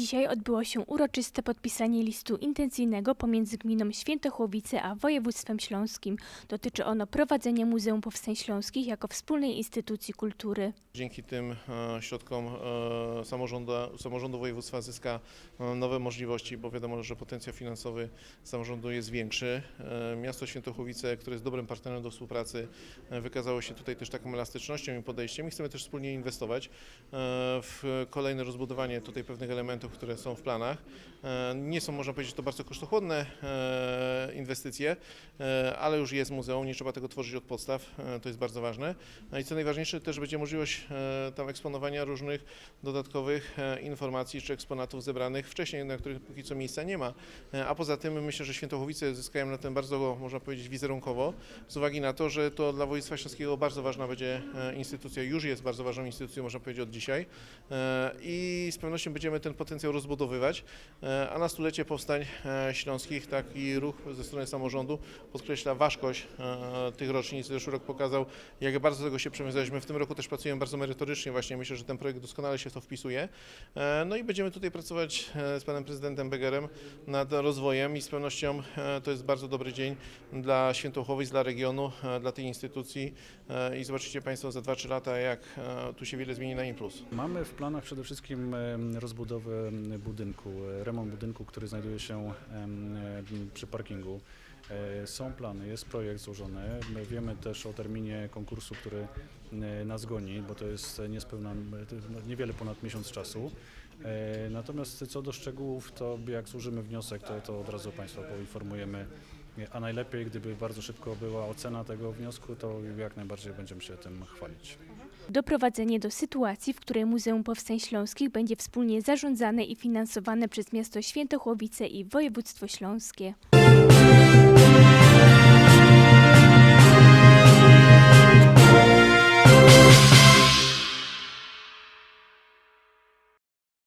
Dzisiaj odbyło się uroczyste podpisanie listu intencyjnego pomiędzy gminą Świętochłowice a województwem śląskim. Dotyczy ono prowadzenia Muzeum Powstań Śląskich jako wspólnej instytucji kultury. Dzięki tym e, środkom e, samorządu, samorządu województwa zyska e, nowe możliwości, bo wiadomo, że potencjał finansowy samorządu jest większy. Miasto Świętochłowice, które jest dobrym partnerem do współpracy, wykazało się tutaj też taką elastycznością i podejściem i chcemy też wspólnie inwestować w kolejne rozbudowanie tutaj pewnych elementów, które są w planach. E, Nie są, można powiedzieć, to bardzo kosztochłodne e, inwestycje, e, ale już jest muzeum, nie trzeba tego tworzyć od podstaw, to jest bardzo ważne. No i co najważniejsze, też będzie możliwość tam eksponowania różnych dodatkowych informacji czy eksponatów zebranych wcześniej, na których póki co miejsca nie ma. A poza tym myślę, że Świętochowice zyskają na tym bardzo, można powiedzieć, wizerunkowo, z uwagi na to, że to dla województwa śląskiego bardzo ważna będzie instytucja, już jest bardzo ważną instytucją, można powiedzieć, od dzisiaj i z pewnością będziemy ten potencjał rozbudowywać, E, a na stulecie powstań e, śląskich taki ruch ze strony samorządu podkreśla ważkość e, tych rocznic. Zeszły rok pokazał, jak bardzo tego się przywiązaliśmy. W tym roku też pracujemy bardzo merytorycznie właśnie. Myślę, że ten projekt doskonale się w to wpisuje. No i będziemy tutaj pracować z panem prezydentem Begerem nad rozwojem i z pewnością to jest bardzo dobry dzień dla Świętochłowic, dla regionu, dla tej instytucji i zobaczycie Państwo za 2-3 lata, jak tu się wiele zmieni na impuls. Mamy w planach przede wszystkim rozbudowę budynku, e, remont budynku, który znajduje się em, przy parkingu. E, Są plany, jest projekt złożony. My Wiemy też o terminie konkursu, który e, nas goni, bo to jest niespełna, niewiele ponad miesiąc czasu. E, Natomiast co do szczegółów, to jak złożymy wniosek, to, to od razu Państwa poinformujemy. E, A najlepiej, gdyby bardzo szybko była ocena tego wniosku, to jak najbardziej będziemy się tym chwalić. Doprowadzenie do sytuacji, w której Muzeum Powstań Śląskich będzie wspólnie zarządzane i finansowane przez miasto Świętochłowice i województwo śląskie.